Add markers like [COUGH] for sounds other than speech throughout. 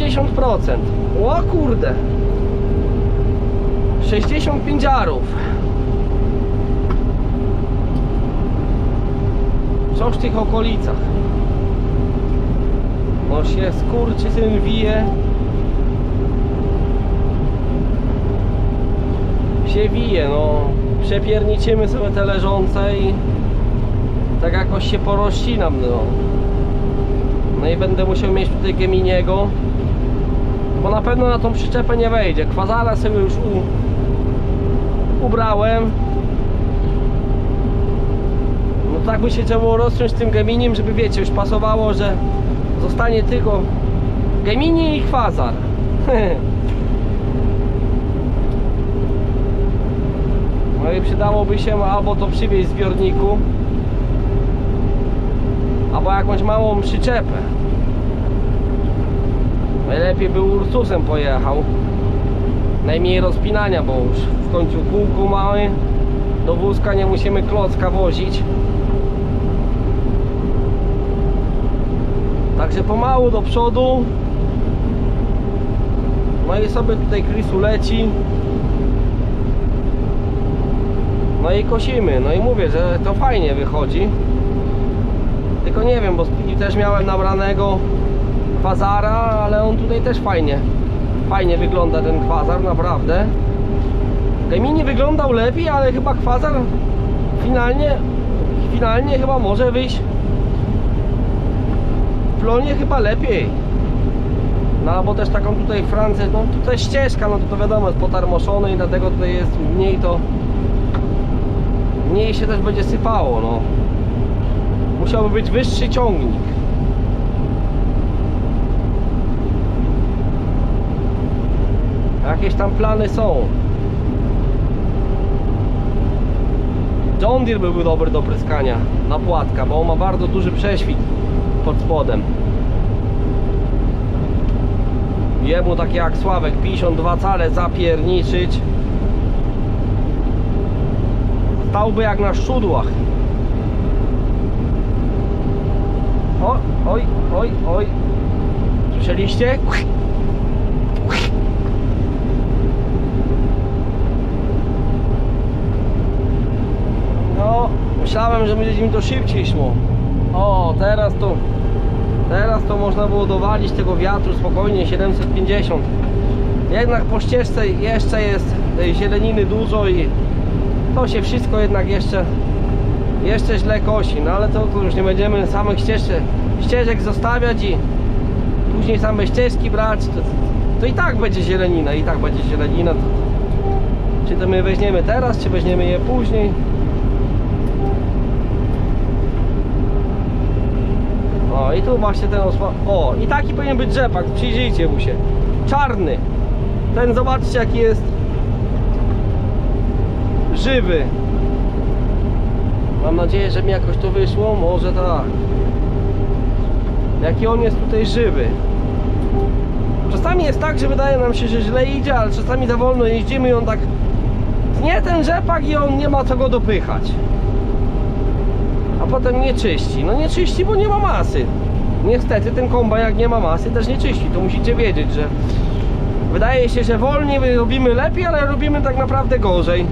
80%. O kurde. 65 arów. Coś w tych okolicach. No się skurczysyn wije. Się wije, no. Przepierniczymy sobie te leżące i tak jakoś się porościnam, no. No i będę musiał mieć tutaj Geminiego Bo na pewno na tą przyczepę nie wejdzie. Kwazara sobie już u, ubrałem. No tak by się trzeba rozciąć tym Geminim, żeby wiecie, już pasowało, że zostanie tylko Gemini i Kwazar. [LAUGHS] No i przydałoby się albo to przywieźć w zbiorniku albo jakąś małą przyczepę. Najlepiej by Ursusem pojechał. Najmniej rozpinania, bo już w końcu kółku mamy. Do wózka nie musimy klocka wozić. Także pomału do przodu. No i sobie tutaj Chrisu leci. No i kosimy. No i mówię, że to fajnie wychodzi. Tylko nie wiem, bo też miałem nabranego kwazara, ale on tutaj też fajnie fajnie wygląda ten kwazar, naprawdę. Gemini wyglądał lepiej, ale chyba kwazar finalnie finalnie chyba może wyjść w plonie chyba lepiej. No albo też taką tutaj Francję, no tutaj ścieżka, no to, to wiadomo jest potarmoszone i dlatego tutaj jest mniej to mniej się też będzie sypało, no musiałby być wyższy ciągnik. Jakieś tam plany są. John Deere byłby dobry do pryskania na płatka, bo on ma bardzo duży prześwit pod spodem. Jemu takie jak Sławek 52 cale zapierniczyć. Stałby jak na szczudłach. O, oj, oj, oj. Słyszeliście? No, myślałem, że będzie mi to szybciej szło. O, teraz to teraz to można było dowalić tego wiatru spokojnie 750. Jednak po ścieżce jeszcze jest tej zieleniny dużo i to się wszystko jednak jeszcze jeszcze źle kosi, no ale to, to już nie będziemy samych ścieżek, ścieżek zostawiać i później same ścieżki brać, to, to i tak będzie zielenina, i tak będzie zielenina. To, czy to my weźmiemy teraz, czy weźmiemy je później? I tu właśnie ten osła... O i taki powinien być rzepak, przyjrzyjcie mu się. Czarny. Ten zobaczcie jaki jest żywy. Mam nadzieję, że mi jakoś to wyszło. Może tak. Jaki on jest tutaj żywy. Czasami jest tak, że wydaje nam się, że źle idzie, ale czasami za wolno jeździmy i on tak nie ten rzepak i on nie ma co go dopychać. Potem nie czyści. No nie czyści, bo nie ma masy. Niestety ten kombajn jak nie ma masy też nie czyści. To musicie wiedzieć, że wydaje się, że wolniej robimy lepiej, ale robimy tak naprawdę gorzej.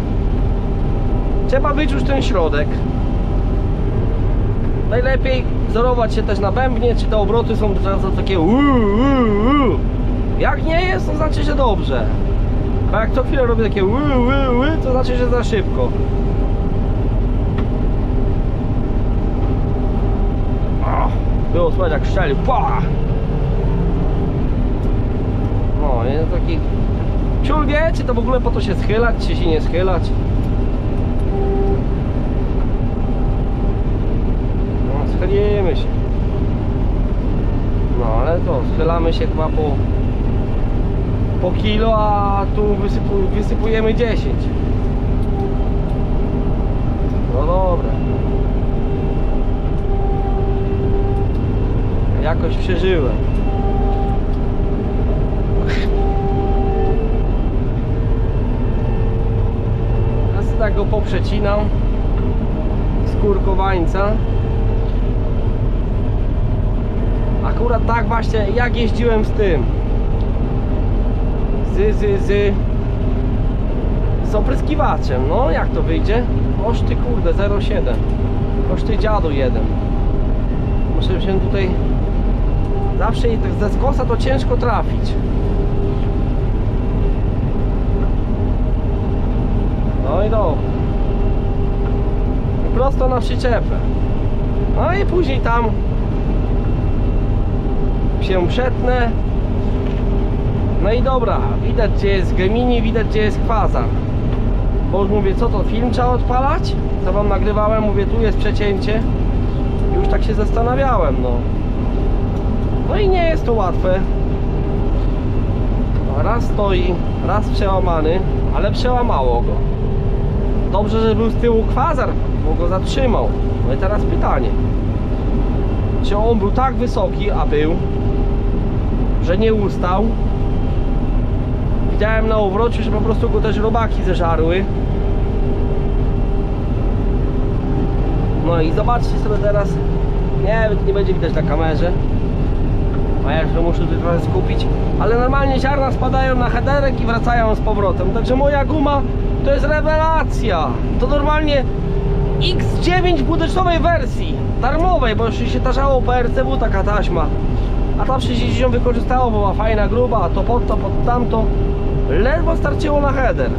Trzeba wyczuć ten środek. Najlepiej wzorować się też na bębnie, czy te obroty są często takie. Jak nie jest, to znaczy, że dobrze. A jak co chwilę robię takie to znaczy, że za szybko. O, było słychać jak strzelił. Pa! No, jest taki... Ciul wie, czy to w ogóle po to się schylać, czy się nie schylać. No, schylimy się. No, ale to, schylamy się chyba po, po kilo, a tu wysypu, wysypujemy 10. No dobra. Jakoś przeżyłem. Sobie tak go poprzecinam z kurkowańca. Akurat tak właśnie jak jeździłem z tym z, z, z, z opryskiwaczem. No jak to wyjdzie? Oż ty kurde 0,7. Oż ty dziadu jeden. Muszę się tutaj zawsze ze skosa to ciężko trafić. No i dobra. I prosto na przyczepę. No i później tam się przetnę. No i dobra, widać gdzie jest Gemini, widać gdzie jest Kwazar. Bo już mówię, co to, film trzeba odpalać? Co wam nagrywałem, mówię, tu jest przecięcie. Już tak się zastanawiałem, no. No i nie jest to łatwe. Raz stoi, raz przełamany, ale przełamało go. Dobrze, że był z tyłu kwazar, bo go zatrzymał. No i teraz pytanie. Czy on był tak wysoki, a był, że nie ustał? Widziałem na obrocie, że po prostu go też robaki zeżarły. No i zobaczcie sobie teraz. Nie, nie będzie widać na kamerze. A ja muszę tutaj trochę skupić. Ale normalnie ziarna spadają na headerek i wracają z powrotem. Także moja guma to jest rewelacja. To normalnie X9 w budyczkowej wersji. Darmowej, bo już się tarzało PRCW taka taśma. A ta przecież się ją wykorzystało, bo była fajna, gruba, a to pod to, pod tamto. Ledwo starczyło na header.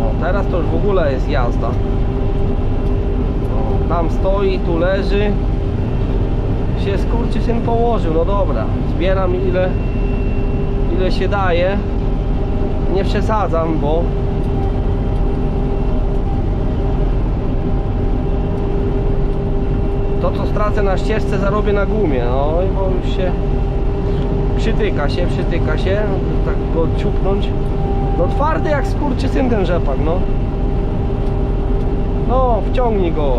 O, teraz to już w ogóle jest jazda. Tam stoi, tu leży. Się skurczy syn położył, no dobra. Zbieram ile, ile się daje. Nie przesadzam, bo to co stracę na ścieżce zarobię na gumie. No i bo już się przytyka się, przytyka się, tak go ciupnąć. No twardy jak skurczy syn ten rzepak, no. No, wciągnij go.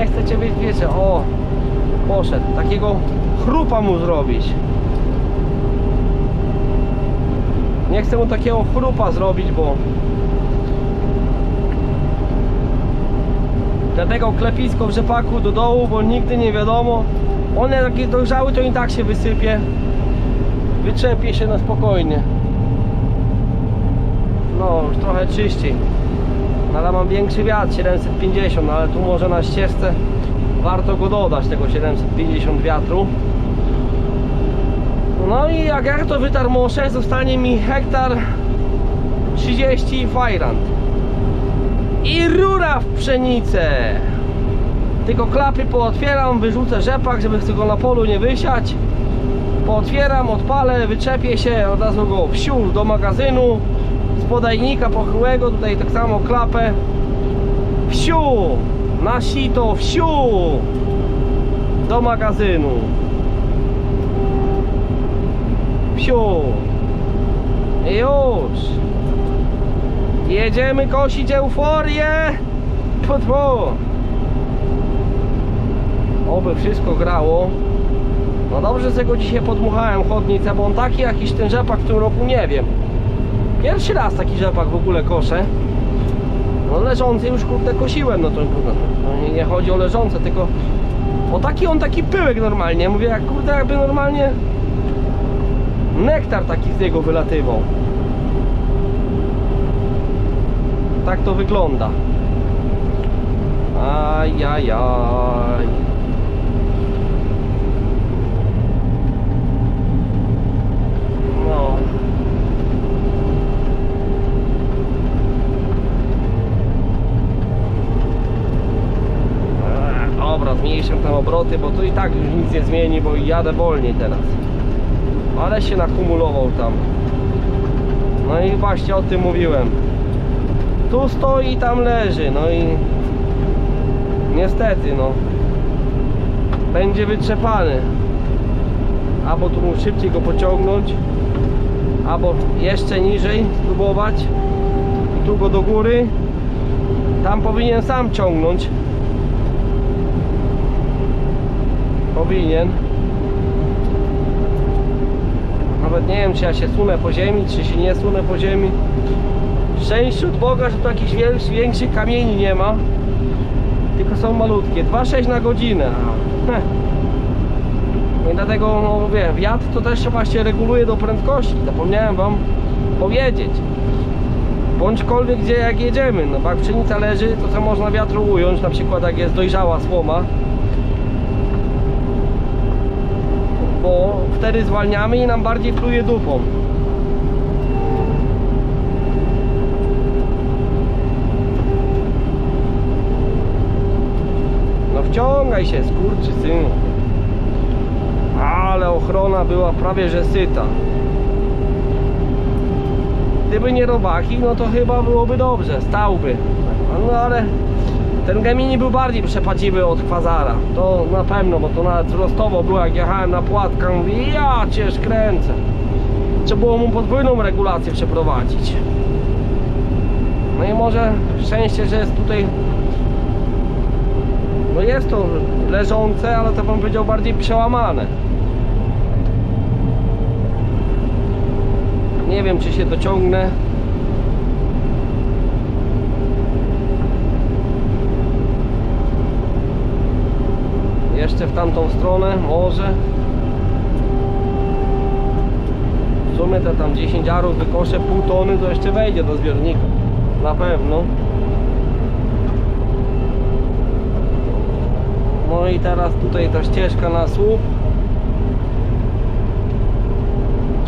Nie chcecie być, wiecie, o, poszedł. Takiego chrupa mu zrobić. Nie chcę mu takiego chrupa zrobić, bo Dlatego klepisko w rzepaku do dołu, bo nigdy nie wiadomo. One jest dojrzały, to i tak się wysypie. Wyczepie się na spokojnie. No, już trochę czyściej. No, Ale mam większy wiatr, 750, no, ale tu może na ścieżce warto go dodać, tego 750 wiatru. No i jak ja to wytarmoszę, zostanie mi hektar 30 fajrant i rura w pszenicę. Tylko klapy pootwieram, wyrzucę rzepak, żeby go na polu nie wysiać. Pootwieram, odpalę, wyczepię się, od razu go wsiu do magazynu. Podajnika pochyłego, tutaj tak samo klapę. Wsiu! Na sito, wsiu! Do magazynu. Wsiu! Już! Jedziemy kosić euforię! Tfu. Oby wszystko grało. No dobrze, że go dzisiaj podmuchałem chodnicę, bo on taki jakiś ten rzepak w tym roku nie wiem. Pierwszy raz taki rzepak w ogóle koszę. No leżący już kurde kosiłem, no to no, nie, chodzi o leżące, tylko o taki on taki pyłek normalnie. Mówię jak kurde jakby normalnie nektar taki z niego wylatywał. Tak to wygląda. Ajajaj. No. Dobra, zmniejszę te obroty, bo tu i tak już nic nie zmieni, bo jadę wolniej teraz. Ale się nakumulował tam. No i właśnie o tym mówiłem. Tu stoi, tam leży, no i niestety, no będzie wytrzepany. Albo tu mu szybciej go pociągnąć, albo jeszcze niżej spróbować. Tu go do góry. Tam powinien sam ciągnąć. Powinien. Nawet nie wiem, czy ja się sunę po ziemi, czy się nie sunę po ziemi. Szczęściu od Boga, że tu jakichś większych, większych kamieni nie ma. Tylko są malutkie. 2,6 na godzinę. Heh. I dlatego, no mówię, wiatr to też się właśnie reguluje do prędkości. Zapomniałem wam powiedzieć. Bądźkolwiek gdzie jak jedziemy, no jak pszenica leży, to co można wiatru ująć, na przykład jak jest dojrzała słoma. Bo wtedy zwalniamy i nam bardziej pluje dupą. No wciągaj się, skurczy synu. Ale ochrona była prawie że syta. Gdyby nie robaki, no to chyba byłoby dobrze, stałby. No ale ten Gemini był bardziej przepadziwy od Kwazara. To na pewno, bo to nawet wzrostowo było, jak jechałem na płatkę, ja cię kręcę. Trzeba było mu podwójną regulację przeprowadzić. No i może szczęście, że jest tutaj no jest to leżące, ale to bym powiedział bardziej przełamane. Nie wiem czy się dociągnę. Jeszcze w tamtą stronę, może. W sumie te tam 10 arów wykoszę pół tony, to jeszcze wejdzie do zbiornika. Na pewno. No i teraz tutaj ta ścieżka na słup.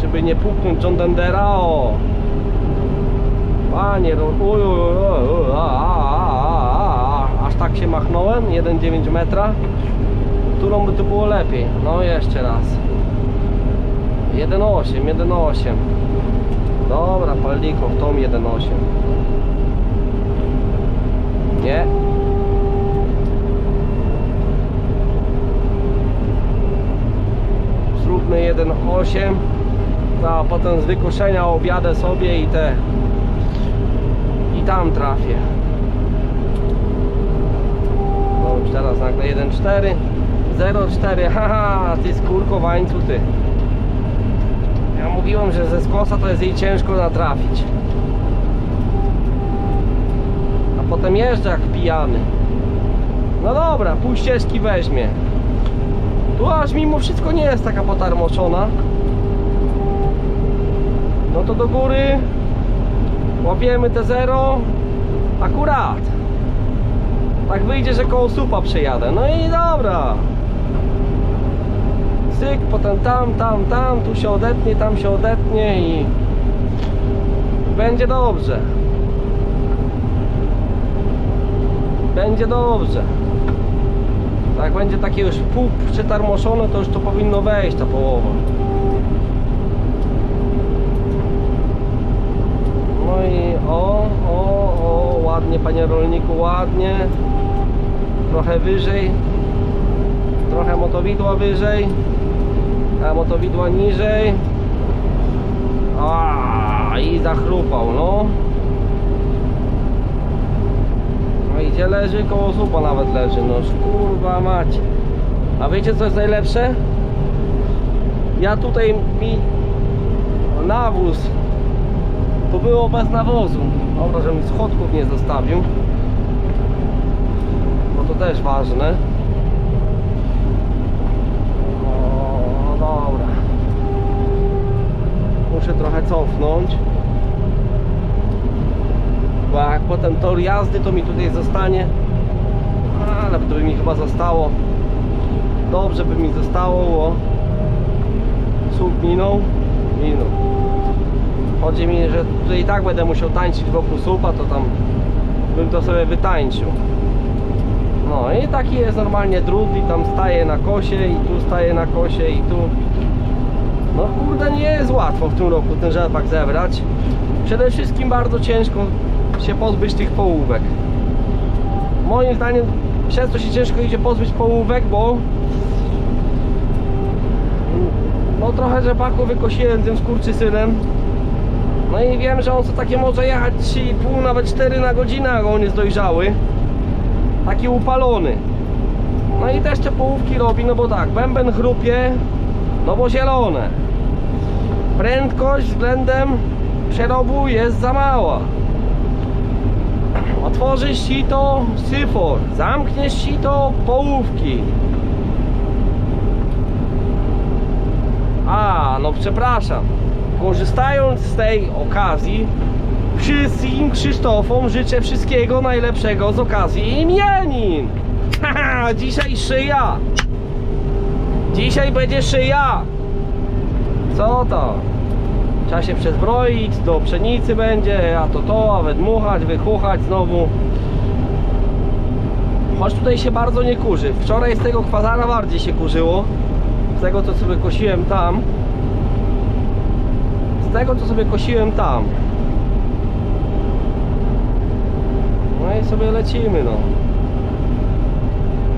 Żeby nie puknąć John Dendera, o! Panie, aż tak się machnąłem, 1,9 metra. Którą by to było lepiej? No jeszcze raz. 1,8, 1,8. Dobra, palniko w tą 1,8. Nie, zróbmy 1,8 a potem z wykoszenia objadę sobie i te i tam trafię no już teraz nagle 1,4 0,4 [LAUGHS] haha ty skurkowańcu ty ja mówiłem, że ze skosa to jest jej ciężko natrafić a potem jeżdżę jak pijany no dobra, pół ścieżki weźmie tu aż mimo wszystko nie jest taka potarmoczona. No to do góry łapiemy te zero akurat. Tak wyjdzie, że koło supa przejadę. No i dobra. Potem tam, tam, tam, tu się odetnie, tam się odetnie i będzie dobrze. Będzie dobrze. Jak będzie takie już pół przetarmoszone, to już to powinno wejść ta połowa. No i o, o, o, ładnie panie rolniku, ładnie. Trochę wyżej. Trochę motowidła wyżej. A motowidła niżej. A i zachrupał, no. No i gdzie leży? Koło słupa nawet leży. No kurwa mać. A wiecie co jest najlepsze? Ja tutaj mi nawóz to było bez nawozu. Dobra, że mi schodków nie zostawił. Bo to też ważne. O, dobra. Muszę trochę cofnąć. Bo jak potem tor jazdy to mi tutaj zostanie. Ale to by mi chyba zostało. Dobrze by mi zostało bo słup minął. Minął. Chodzi mi, że tutaj i tak będę musiał tańczyć wokół słupa to tam bym to sobie wytańczył. No i taki jest normalnie drut i tam staje na kosie i tu staje na kosie i tu no kurde nie jest łatwo w tym roku ten rzepak zebrać. Przede wszystkim bardzo ciężko się pozbyć tych połówek. Moim zdaniem przez to się ciężko idzie pozbyć połówek, bo no trochę rzepaku wykosiłem tym skurczysynem. No i wiem, że on co takie może jechać 3,5 nawet 4 na godzinę, jak on jest dojrzały. Taki upalony. No i też te połówki robi, no bo tak, bęben chrupie no bo zielone prędkość względem przerobu jest za mała Otworzysz sito, syfor. Zamkniesz sito, połówki. dobra, no przepraszam. Korzystając z tej okazji, wszystkim Krzysztofom życzę wszystkiego najlepszego z okazji imienin. [LAUGHS] Dzisiaj szyja. Dzisiaj będzie szyja. Co to? Trzeba się przezbroić, do pszenicy będzie, a to to, a wydmuchać, wychuchać znowu. Choć tutaj się bardzo nie kurzy. Wczoraj z tego kwazara bardziej się kurzyło. Z tego co sobie kosiłem tam. Z tego co sobie kosiłem tam. No i sobie lecimy no.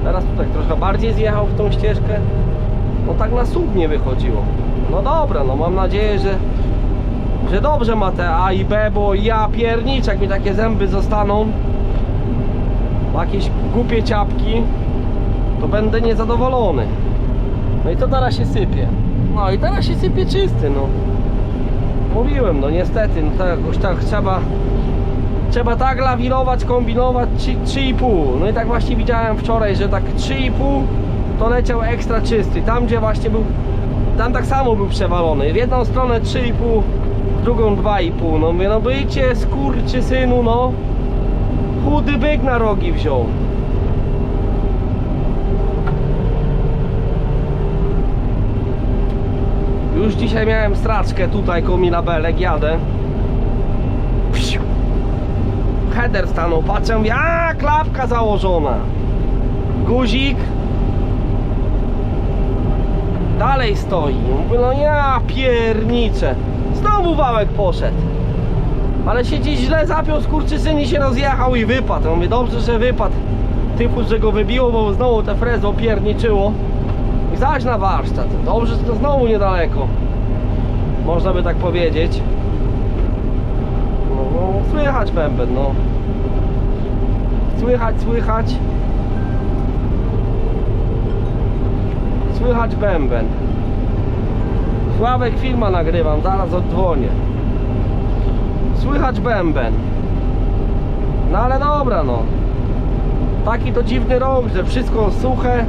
Teraz tutaj trochę bardziej zjechał w tą ścieżkę. No tak na słup nie wychodziło. No dobra, no mam nadzieję, że że dobrze ma te A i B, bo ja pierniczę, jak mi takie zęby zostaną. Jakieś głupie ciapki to będę niezadowolony. No i to teraz się sypie. No i teraz się sypie czysty no. Mówiłem no niestety no tak jakoś tak trzeba trzeba tak lawirować, kombinować 3,5 no i tak właśnie widziałem wczoraj, że tak 3,5 to leciał ekstra czysty. Tam gdzie właśnie był tam tak samo był przewalony. W jedną stronę 3,5 w drugą 2,5 no mówię no bycie skurczy synu no. Chudy byk na rogi wziął. Już dzisiaj miałem straczkę tutaj koło Milabelek, jadę. Psiu. header stanął, patrzę, mówię, a klapka założona. Guzik. Dalej stoi. Mówię, no ja pierniczę znowu wałek poszedł ale się gdzieś źle zapiął skurczysyn i się rozjechał i wypadł. Mówię, dobrze, że wypadł. Typu, że go wybiło, bo znowu te frezo pierniczyło. I zaś na warsztat. Dobrze, że to znowu niedaleko. Można by tak powiedzieć. No, no słychać bęben, no. Słychać, słychać. Słychać bęben. Sławek filma nagrywam, zaraz oddzwonię. Słychać bęben. No ale dobra no. Taki to dziwny rok, że wszystko suche.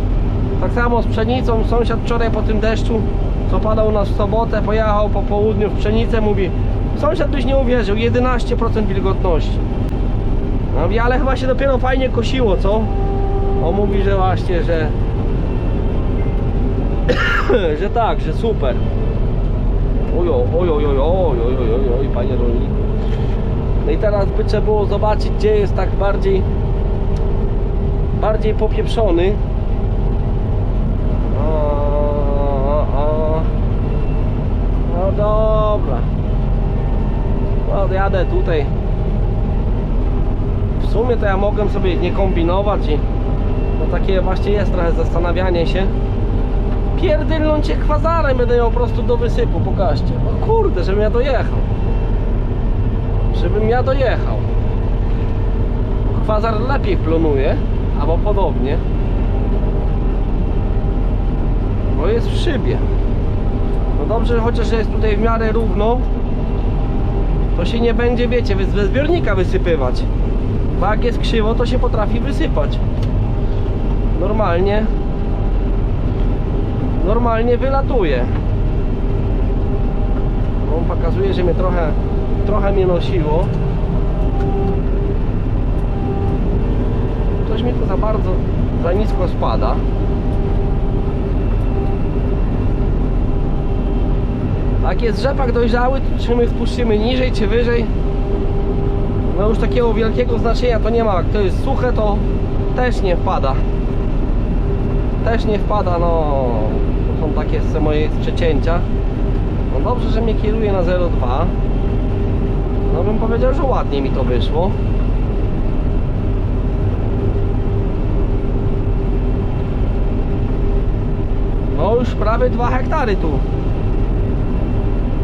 Tak samo z pszenicą. Sąsiad wczoraj po tym deszczu, co padał nas w sobotę, pojechał po południu w pszenicę, mówi Sąsiad byś nie uwierzył, 11% wilgotności. No mówi, ale chyba się dopiero fajnie kosiło, co? On mówi, że właśnie, że [COUGHS] że tak, że super. Ojo, ojo, ojo, ojo, ojo, ojo, ojo, panie rolniku. No i teraz by trzeba było zobaczyć, gdzie jest tak bardziej bardziej popieprzony. O, o, o. No dobra. No jadę tutaj. W sumie to ja mogłem sobie nie kombinować i no takie właśnie jest trochę zastanawianie się. Pierdylnąć się kwazarem będę miał po prostu do wysypu, pokażcie. No kurde, żebym ja dojechał. Żebym ja dojechał. Kwazar lepiej plonuje, albo podobnie. Bo jest w szybie. No dobrze, chociaż jest tutaj w miarę równo, to się nie będzie, wiecie, ze zbiornika wysypywać. Bo jak jest krzywo, to się potrafi wysypać. Normalnie normalnie wylatuje. On pokazuje, że mnie trochę, trochę mnie nosiło. Coś mi to za bardzo, za nisko spada. Jak jest rzepak dojrzały, czy my spuścimy niżej czy wyżej. No już takiego wielkiego znaczenia to nie ma. Jak to jest suche, to też nie wpada. Też nie wpada, no są takie se moje przecięcia. No dobrze, że mnie kieruje na 0,2. No bym powiedział, że ładnie mi to wyszło. No już prawie 2 hektary tu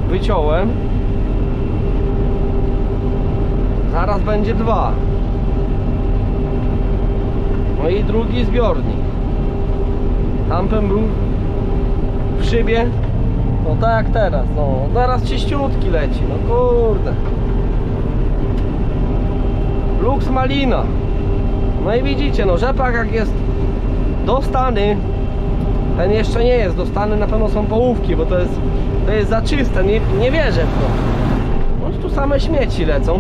wyciąłem. Zaraz będzie dwa. No i drugi zbiornik. Tamten był szybie. No tak teraz. No teraz czyściutki leci. No kurde. Lux malina. No i widzicie, no rzepak jak jest dostany, ten jeszcze nie jest dostany, na pewno są połówki, bo to jest, to jest za czyste, nie, nie wierzę w to. Bądź tu same śmieci lecą.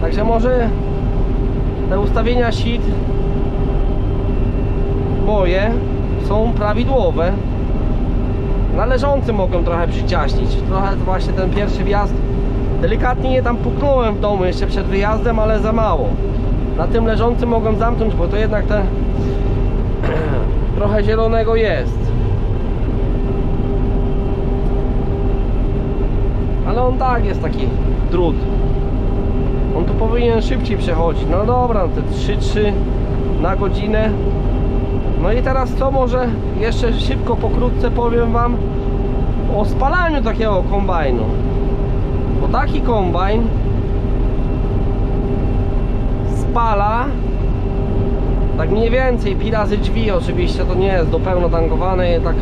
Także może te ustawienia sit moje są prawidłowe. Należący mogą trochę przyciaśnić. Trochę właśnie ten pierwszy wjazd delikatnie je tam puknąłem w domu jeszcze przed wyjazdem, ale za mało. Na tym leżącym mogłem zamknąć, bo to jednak te [CLEARS THROAT] trochę zielonego jest. Ale on tak jest taki drut. On tu powinien szybciej przechodzić. No dobra, te 3-3 na godzinę. No i teraz co może jeszcze szybko, pokrótce powiem Wam o spalaniu takiego kombajnu. Bo taki kombajn spala tak mniej więcej pi razy drzwi oczywiście to nie jest do pełna tankowane tak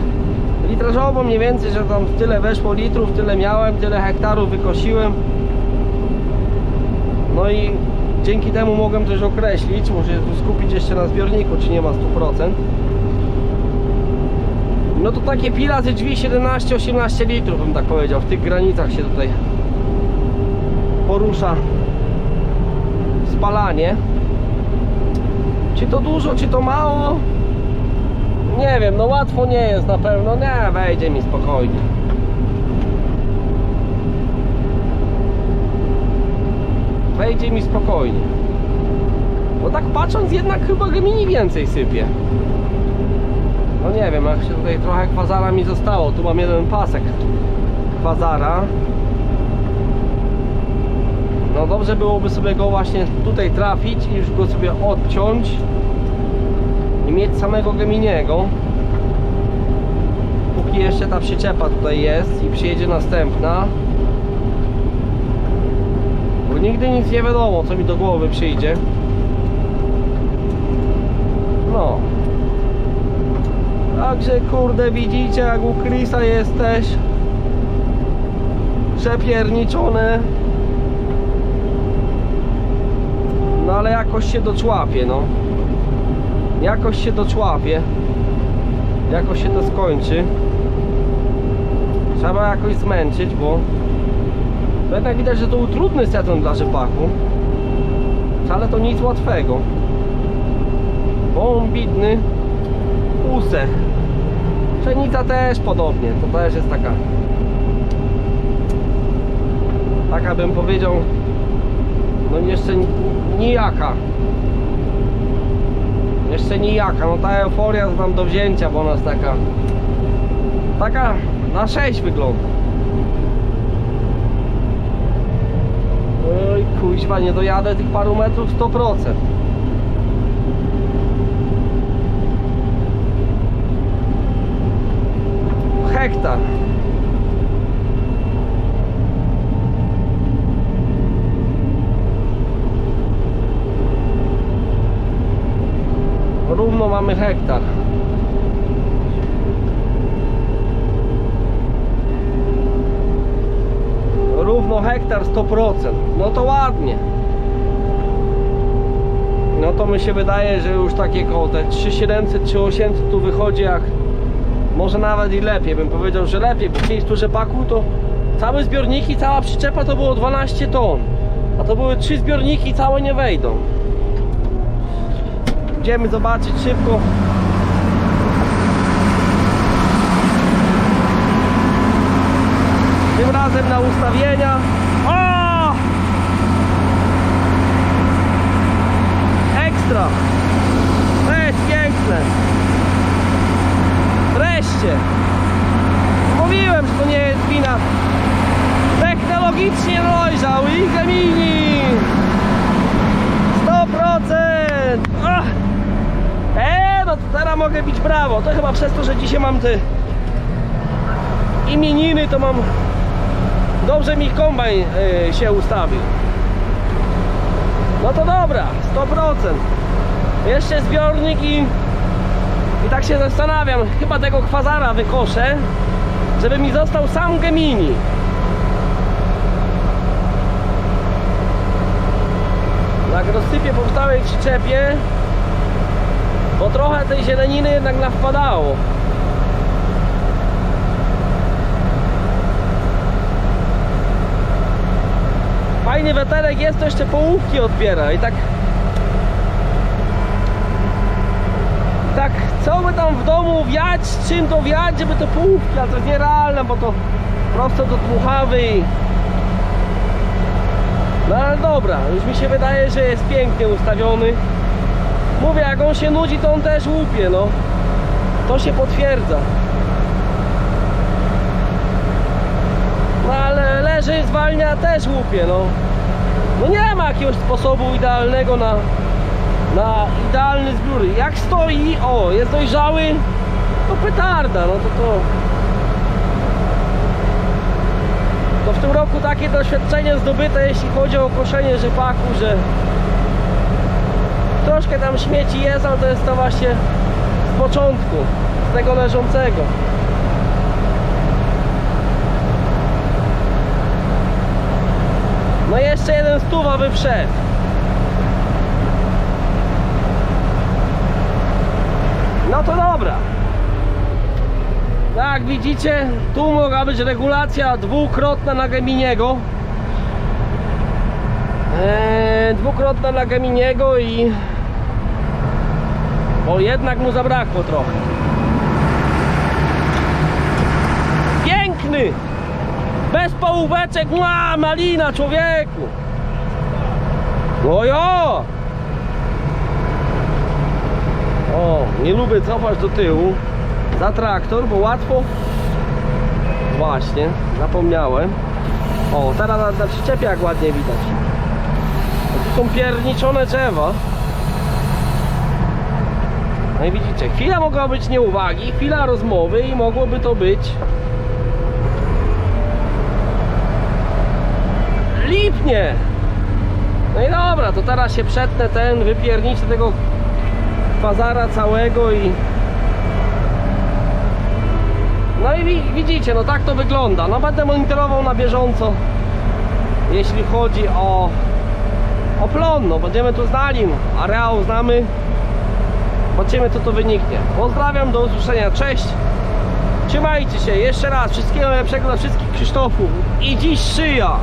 litrażowo mniej więcej, że tam tyle weszło litrów, tyle miałem, tyle hektarów wykosiłem no i dzięki temu mogłem też określić, muszę tu skupić jeszcze na zbiorniku, czy nie ma 100% no to takie pi razy drzwi 17-18 litrów bym tak powiedział, w tych granicach się tutaj porusza spalanie. Czy to dużo, czy to mało? Nie wiem, no łatwo nie jest na pewno, nie, wejdzie mi spokojnie wejdzie mi spokojnie. Bo tak patrząc jednak chyba Gemini więcej sypie. No nie wiem, jak się tutaj trochę kwazara mi zostało. Tu mam jeden pasek kwazara. No dobrze byłoby sobie go właśnie tutaj trafić i już go sobie odciąć i mieć samego Geminiego póki jeszcze ta przyczepa tutaj jest i przyjedzie następna nigdy nic nie wiadomo co mi do głowy przyjdzie no także kurde widzicie jak u Chrisa jesteś przepierniczone No ale jakoś się doczłapie, no. Jakoś się doczłapie. Jakoś się to skończy. Trzeba jakoś zmęczyć, bo jednak widać, że to był trudny sezon dla rzepaku. Ale to nic łatwego. Bombidny usech. Pszenica też podobnie. To też jest taka taka bym powiedział no jeszcze ni- nijaka jeszcze nijaka, no ta euforia tam do wzięcia, bo ona jest taka taka na 6 wygląda oj kuźwa, nie dojadę tych paru metrów 100% hektar Równo mamy hektar. Równo hektar 100%. No to ładnie. No to mi się wydaje, że już takie koło te 3700 czy 800 tu wychodzi jak może nawet i lepiej, bym powiedział, że lepiej, bo kiedyś tu rzepaku to całe zbiorniki, cała przyczepa to było 12 ton, a to były trzy zbiorniki, całe nie wejdą. Idziemy zobaczyć szybko. Tym razem na ustawienia. O! Ekstra. To jest piękne. Wreszcie. Mówiłem, że to nie jest wina. Technologicznie dojrzał i Gemini. 100%. Ach. Eee, no to teraz To chyba przez to, że dzisiaj mam te imieniny, to mam dobrze mi kombajn e, się ustawił. No to dobra, 100%. Jeszcze zbiornik i, i tak się zastanawiam, chyba tego kwazara wykoszę, żeby mi został sam Gemini. Jak rozsypię po całej przyczepie, bo trochę tej zieleniny jednak nawpadało. Fajny weterek jest, to jeszcze połówki odbiera i tak... Tak, co by tam w domu wiać, czym to wiać, żeby to połówki, ale to jest nierealne, bo to prosto do dmuchawy no ale dobra, już mi się wydaje, że jest pięknie ustawiony mówię, jak on się nudzi, to on też łupie, no to się potwierdza no ale leży, zwalnia, też łupie, no no nie ma jakiegoś sposobu idealnego na na idealny zbiór. Jak stoi, o, jest dojrzały, to petarda, no to to. To w tym roku takie doświadczenie zdobyte, jeśli chodzi o koszenie rzepaku, że troszkę tam śmieci jest, ale to jest to właśnie z początku, z tego leżącego. No jeszcze jeden stuwa by. No to dobra. Jak widzicie, tu mogła być regulacja dwukrotna na Geminiego. Eee, dwukrotna na Geminiego i... Bo jednak mu zabrakło trochę. Piękny! Bez połóweczek, mła, malina człowieku! Ojo! O, nie lubię cofać do tyłu za traktor, bo łatwo. Właśnie, zapomniałem. O, teraz na, na jak ładnie widać. Tu są pierniczone drzewa. No i widzicie, chwila mogła być nieuwagi, chwila rozmowy i mogłoby to być lipnie. No i dobra, to teraz się przetnę ten, wypierniczę tego bazara całego i no i wi- widzicie, no tak to wygląda. No będę monitorował na bieżąco jeśli chodzi o o plon, no będziemy tu znali areał znamy zobaczymy co to wyniknie. Pozdrawiam, do usłyszenia, cześć. Trzymajcie się, jeszcze raz wszystkiego najlepszego dla wszystkich Krzysztofów i dziś szyja